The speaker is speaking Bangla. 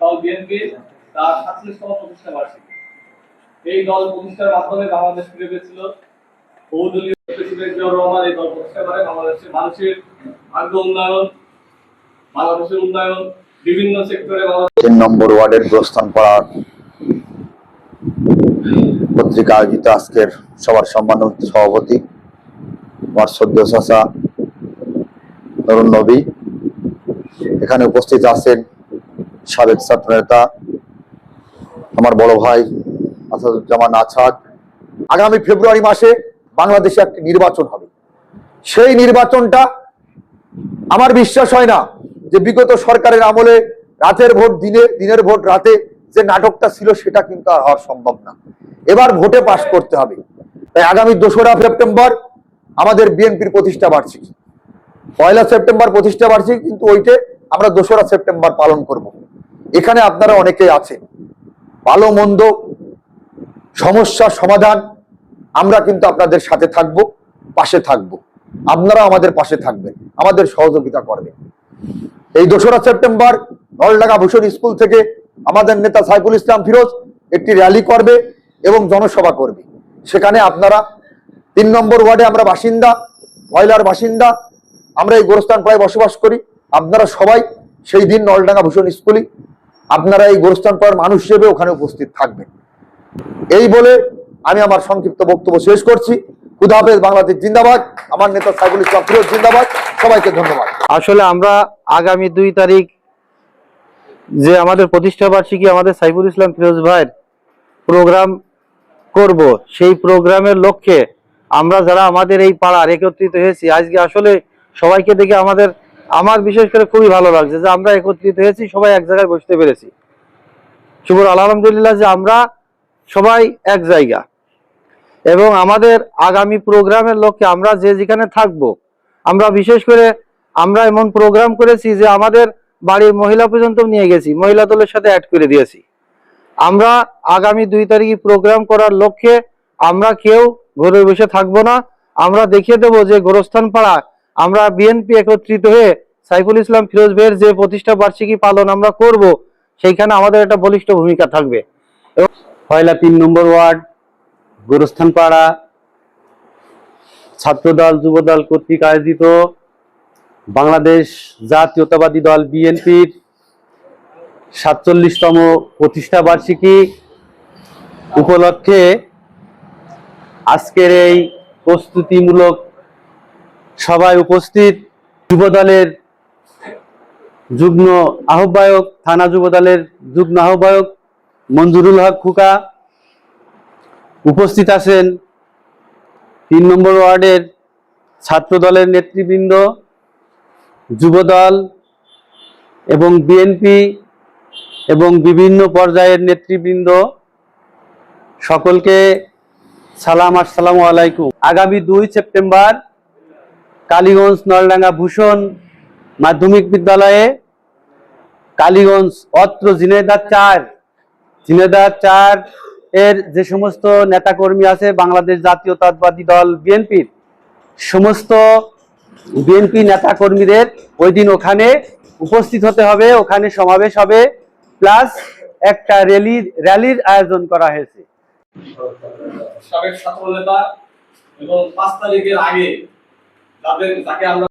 দল বিএনপি, তার সাতচল্লিশতম প্রতিষ্ঠা এই দল প্রতিষ্ঠার মাধ্যমে বাংলাদেশ ফিরে পেয়েছিল। বহুদলীয় প্রেসিডেন্ট জিয়াউর রহমান এই দল প্রতিষ্ঠা করে। বাংলাদেশের মানুষের আগ্রহ উন্নয়ন, বাংলাদেশের উন্নয়ন, বিভিন্ন সেক্টরে তিন নম্বর ওয়ার্ডের পত্রিকা আয়োজিত আজকের সবার সম্মানিত সভাপতি, আমার সদ্য নবী। এখানে উপস্থিত আছেন সাবেক ছাত্র নেতা, আমার বড় ভাই আসাদুজ্জামান আছাদ। আগামী ফেব্রুয়ারি মাসে বাংলাদেশে একটি নির্বাচন হবে। সেই নির্বাচনটা আমার বিশ্বাস হয় না যে বিগত সরকারের আমলে রাতের ভোট, দিনে, দিনের ভোট, রাতে যে নাটকটা ছিল সেটা কিন্তু আর হওয়া সম্ভব না। এবার ভোটে পাশ করতে হবে। তাই আগামী দোসরা সেপ্টেম্বর আমাদের বিএনপির প্রতিষ্ঠা বার্ষিকী। পয়লা সেপ্টেম্বর প্রতিষ্ঠা বার্ষিকী, কিন্তু ওইটে আমরা দোসরা সেপ্টেম্বর পালন করব। এখানে আপনারা অনেকেই আছেন। ভালো, মন্দ সমস্যার সমাধান, আমরা কিন্তু আপনাদের সাথে থাকব, পাশে থাকব। আপনারা আমাদের পাশে থাকবেন, আমাদের সহযোগিতা করবেন। এই দোসরা সেপ্টেম্বর নলডাঙ্গা ভূষণ স্কুল থেকে আমাদের নেতা সাইফুল ইসলাম ফিরোজ একটি র্যালি করবে এবং জনসভা করবে। সেখানে আপনারা তিন নম্বর ওয়ার্ডে আমরা বাসিন্দা ময়লার বাসিন্দা, আমরা এই গোরস্থান প্রায় বসবাস করি। আপনারা সবাই সেই দিন নলডাঙ্গা ভূষণ স্কুলই আপনারা এই গোরস্থান পাড়ার মানুষ হিসেবে ওখানে উপস্থিত থাকবেন। এই বলে আমি আমার সংক্ষিপ্ত বক্তব্য শেষ করছি। খুদাহাফেজ বাংলাদেশ জিন্দাবাদ। আমার নেতা সাইফুল ইসলাম ফিরোজ জিন্দাবাদ। সবাইকে ধন্যবাদ। আসলে আমরা আগামী দুই তারিখ যে আমাদের প্রতিষ্ঠা বার্ষিকী আমাদের সাইফুল ইসলাম ফিরোজ ভাইয়ের প্রোগ্রাম করব, সেই প্রোগ্রামের লক্ষ্যে আমরা যারা আমাদের এই পাড়ার একত্রিত হয়েছি, আজকে আসলে সবাইকে দেখে আমাদের আমার বিশেষ করে খুবই ভালো লাগছে যে আমরা একত্রিত হয়েছি, সবাই এক জায়গায় বসতে পেরেছি। শুকুর আলহামদুলিল্লাহ যে আমরা সবাই এক জায়গা। এবং আমাদের আগামী প্রোগ্রামের লক্ষ্যে আমরা যে যেখানে থাকব, আমরা বিশেষ করে আমরা এমন প্রোগ্রাম করেছি যে আমাদের বাড়ির মহিলা পর্যন্ত নিয়ে গেছি, মহিলা দলের সাথে অ্যাড করে দিয়েছি। আমরা আগামী দুই তারিখে প্রোগ্রাম করার লক্ষ্যে আমরা কেউ ঘরে বসে থাকব না। আমরা দেখিয়ে দেবো যে গোরস্থান পাড়া আমরা বিএনপি একত্রিত হয়ে সাইফুল ইসলাম ফিরোজ ভাইয়ের যে প্রতিষ্ঠা বার্ষিকী পালন আমরা করব, সেইখানে আমাদের একটা বলিষ্ঠ ভূমিকা থাকবে। পয়লা তিন নম্বর ওয়ার্ড, গোরস্থান পাড়া, ছাত্রদল, যুবদল কর্তৃক আয়োজিত বাংলাদেশ জাতীয়তাবাদী দল বিএনপির সাতচল্লিশতম প্রতিষ্ঠা বার্ষিকী উপলক্ষে আজকের এই প্রস্তুতিমূলক সভায় উপস্থিত যুবদলের যুগ্ম আহ্বায়ক, থানা যুবদলের যুগ্ম আহ্বায়ক মঞ্জুরুল হক খুকা উপস্থিত আছেন তিন নম্বর ওয়ার্ডের ছাত্র দলের নেতৃবৃন্দ, যুবদল এবং বিএনপি এবং বিভিন্ন পর্যায়ের নেতৃবৃন্দ। সকলকে সালাম আসসালামু আলাইকুম। আগামী দুই সেপ্টেম্বর কালীগঞ্জ, নলডাঙ্গা ভূষণ মাধ্যমিক বিদ্যালয়ে কালীগঞ্জ অত্র জিনেদার চার। ঝিনেদার চার এর যে সমস্ত নেতাকর্মী আছে, বাংলাদেশ জাতীয়তাবাদী দল বিএনপির, সমস্ত বিএনপি নেতাকর্মীদের ওই দিন ওখানে উপস্থিত হতে হবে, ওখানে সমাবেশ হবে, প্লাস একটা র্যালি, র্যালির আয়োজন করা হয়েছে। সাবেক ছাত্র নেতা এবং পাঁচ তারিখের আগে যাদের তাকে আমরা